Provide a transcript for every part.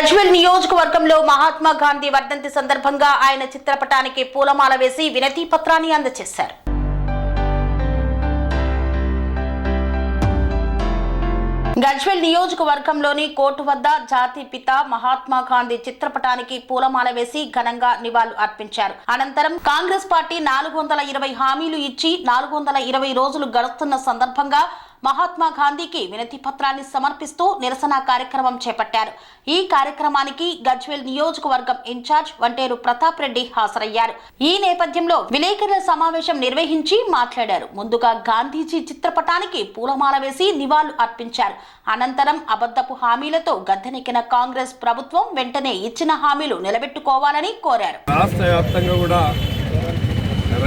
గజ్వెల్ నియోజకవర్గంలో మహాత్మా గాంధీ వర్ధంతి సందర్భంగా ఆయన చిత్రపటానికి పూలమాల వేసి వినతి పత్రాన్ని అందజేశారు. గజ్వెల్ నియోజకవర్గంలోని కోర్టు వద్ద జాతి పిత మహాత్మా గాంధీ చిత్రపటానికి పూలమాల వేసి ఘనంగా నివాళులు అర్పించారు. అనంతరం కాంగ్రెస్ పార్టీ నాలుగు వందల ఇరవై హామీలు ఇచ్చి నాలుగు వందల ఇరవై రోజులు గడుస్తున్న సందర్భంగా మహాత్మా గాంధీకి వినతి పత్రాన్ని సమర్పిస్తూ నిరసన కార్యక్రమం చేపట్టారు. ఈ కార్యక్రమానికి గజ్వేల్ నియోజకవర్గం ఇన్ఛార్జ్ వంటేరు ప్రతాప్ రెడ్డి హాజరయ్యారు. ఈ నేపథ్యంలో విలేకరుల సమావేశం నిర్వహించి మాట్లాడారు. ముందుగా గాంధీజీ చిత్రపటానికి పూలమాల వేసి నివాళులు అర్పించారు. అనంతరం అబద్ధపు హామీలతో గద్దెనెక్కిన కాంగ్రెస్ ప్రభుత్వం వెంటనే ఇచ్చిన హామీలు నిలబెట్టుకోవాలని కోరారు. రాష్ట్ర వ్యాప్తంగా కూడా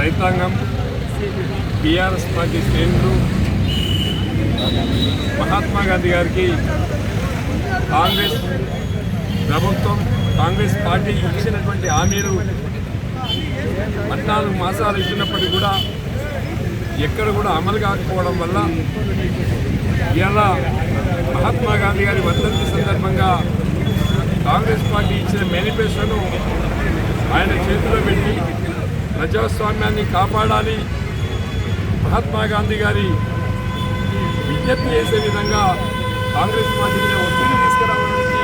రైతాంగం బీఆర్ఎస్ పార్టీ శ్రేణులు మహాత్మా గాంధీ గారికి కాంగ్రెస్ ప్రభుత్వం కాంగ్రెస్ పార్టీ ఇచ్చినటువంటి హామీలు పద్నాలుగు మాసాలు ఇచ్చినప్పటికీ కూడా ఎక్కడ కూడా అమలు కాకపోవడం వల్ల ఇవాళ మహాత్మా గాంధీ గారి వర్ధంతి సందర్భంగా కాంగ్రెస్ పార్టీ ఇచ్చిన మేనిఫెస్టోను ఆయన చేతిలో పెట్టి ప్రజాస్వామ్యాన్ని కాపాడాలి. మహాత్మా గాంధీ గారి విజ్ఞప్తి చేసే విధంగా కాంగ్రెస్ పార్టీని ఒత్తిడి తీసుకురావడానికి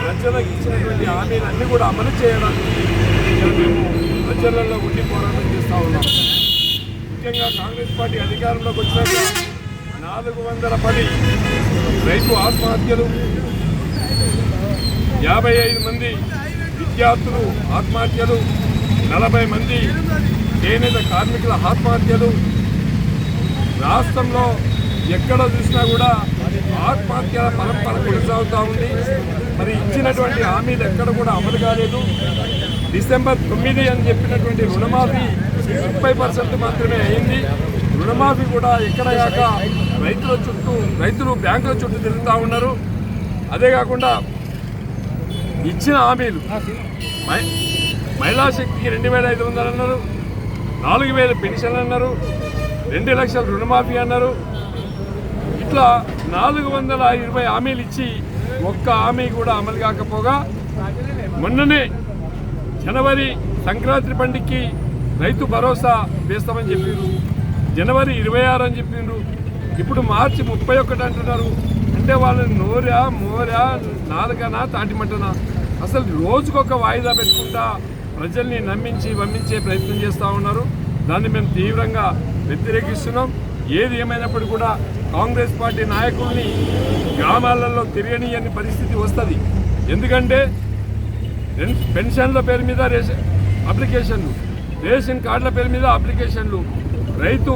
ప్రజలకు ఇచ్చినటువంటి హామీలన్నీ కూడా అమలు చేయడానికి మేము ప్రజలలో ఉండి పోరాటం చేస్తూ ఉన్నాం. ముఖ్యంగా కాంగ్రెస్ పార్టీ అధికారంలోకి వచ్చినాక నాలుగు వందల పది రైతు ఆత్మహత్యలు యాభై ఐదు మంది విద్యార్థులు ఆత్మహత్యలు నలభై మంది చేనేత కార్మికుల ఆత్మహత్యలు రాష్ట్రంలో ఎక్కడ చూసినా కూడా ఆత్మహత్యల పరంపర కొనసాగుతూ ఉంది. మరి ఇచ్చినటువంటి హామీలు ఎక్కడ కూడా అమలు కాలేదు. డిసెంబర్ తొమ్మిది అని చెప్పినటువంటి రుణమాఫీ ముప్పై పర్సెంట్ మాత్రమే అయింది. రుణమాఫీ కూడా ఎక్కడ కాక రైతుల చుట్టూ రైతులు బ్యాంకుల చుట్టూ తిరుగుతూ ఉన్నారు. అదే కాకుండా ఇచ్చిన హామీలు మహిళా శక్తికి రెండు వేల ఐదు వందలు అన్నారు. నాలుగు వేల పెన్షన్లు అన్నారు. రెండు లక్షల రుణమాఫీ అన్నారు. ఇట్లా నాలుగు వందల ఇరవై హామీలు ఇచ్చి ఒక్క హామీ కూడా అమలు కాకపోగా మొన్ననే జనవరి సంక్రాంతి పండుగకి రైతు భరోసా వేస్తామని చెప్పిండ్రు జనవరి ఇరవై ఆరు అని చెప్పిండ్రు ఇప్పుడు మార్చి ముప్పై ఒకటి అంటున్నారు. అంటే వాళ్ళని నోరా మోరా నాలుగనా తాటిమంటనా అసలు రోజుకొక వాయిదా పెట్టుకుంటా ప్రజల్ని నమ్మించి పంపించే ప్రయత్నం చేస్తూ ఉన్నారు. దాన్ని మేము తీవ్రంగా వ్యతిరేకిస్తున్నాం. ఏది ఏమైనప్పటికీ కూడా కాంగ్రెస్ పార్టీ నాయకుల్ని గ్రామాలలో తిరగనియని పరిస్థితి వస్తుంది. ఎందుకంటే పెన్- పెన్షన్ల పేరు మీద రేషన్ అప్లికేషన్లు రేషన్ కార్డుల పేరు మీద అప్లికేషన్లు రైతు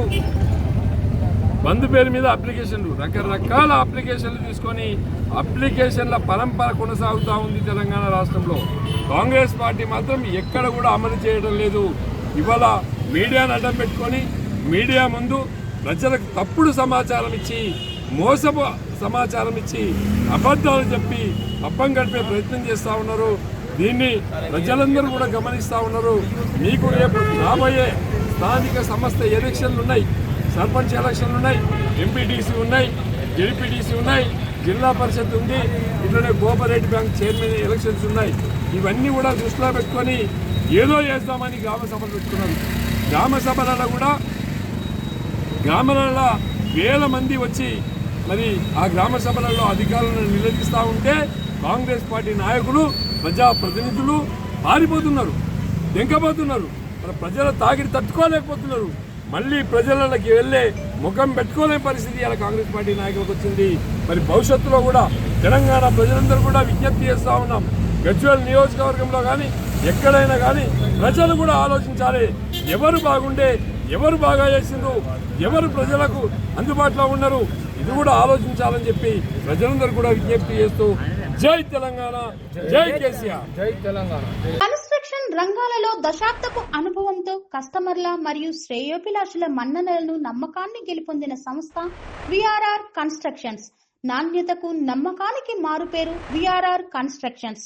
బంధు పేరు మీద అప్లికేషన్లు రకరకాల అప్లికేషన్లు తీసుకొని అప్లికేషన్ల పరంపర కొనసాగుతూ ఉంది తెలంగాణ రాష్ట్రంలో. కాంగ్రెస్ పార్టీ మాత్రం ఎక్కడ కూడా అమలు చేయడం లేదు. ఇవాళ మీడియాను అడ్డం పెట్టుకొని మీడియా ముందు ప్రజలకు తప్పుడు సమాచారం ఇచ్చి మోసపు సమాచారం ఇచ్చి అబద్ధాలు చెప్పి అప్పం గడిపే ప్రయత్నం చేస్తూ ఉన్నారు. దీన్ని ప్రజలందరూ కూడా గమనిస్తూ ఉన్నారు. మీకు రేపు రాబోయే స్థానిక సంస్థ ఎలక్షన్లు ఉన్నాయి. సర్పంచ్ ఎలక్షన్లు ఉన్నాయి. ఎంపీటీసీ ఉన్నాయి. జెడ్పీటీసీ ఉన్నాయి. జిల్లా పరిషత్ ఉంది. ఇట్లనే కోఆపరేటివ్ బ్యాంక్ చైర్మన్ ఎలక్షన్స్ ఉన్నాయి. ఇవన్నీ కూడా దృష్టిలో పెట్టుకొని ఏదో చేద్దామని గ్రామ సభలు పెట్టుకున్నారు. గ్రామ సభలలో కూడా గ్రామాలలో వేల మంది వచ్చి మరి ఆ గ్రామ సభలలో అధికారులను నిలదీస్తూ ఉంటే కాంగ్రెస్ పార్టీ నాయకులు ప్రజాప్రతినిధులు పారిపోతున్నారు దెంకపోతున్నారు మరి ప్రజల తాగిడి తట్టుకోలేకపోతున్నారు. మళ్ళీ ప్రజలకి వెళ్ళే ముఖం పెట్టుకోలేని పరిస్థితి ఇలా కాంగ్రెస్ పార్టీ నాయకులకు వచ్చింది. మరి భవిష్యత్తులో కూడా తెలంగాణ ప్రజలందరూ కూడా విజ్ఞప్తి చేస్తూ ఉన్నాం. గజ్వెల్ నియోజకవర్గంలో కానీ ఎక్కడైనా కానీ ప్రజలు కూడా ఆలోచించాలి. ఎవరు బాగుండే ఎవరు బాగా చేసిండ్రు? ఎవరు ప్రజలకు అందుబాటులో ఉన్నారు? ఇది కూడా ఆలోచించాలని చెప్పి ప్రజలందరూ కూడా విజ్ఞప్తి చేస్తూ జై తెలంగాణ జై కేసీఆర్. జై తెలంగాణ. కన్స్ట్రక్షన్ రంగాలలో దశాబ్దపు అనుభవంతో కస్టమర్ల మరియు శ్రేయోభిలాషుల మన్ననలను నమ్మకాన్ని గెలుపొందిన సంస్థ విఆర్ఆర్ కన్స్ట్రక్షన్స్. నాణ్యతకు నమ్మకానికి మారుపేరు VRR constructions.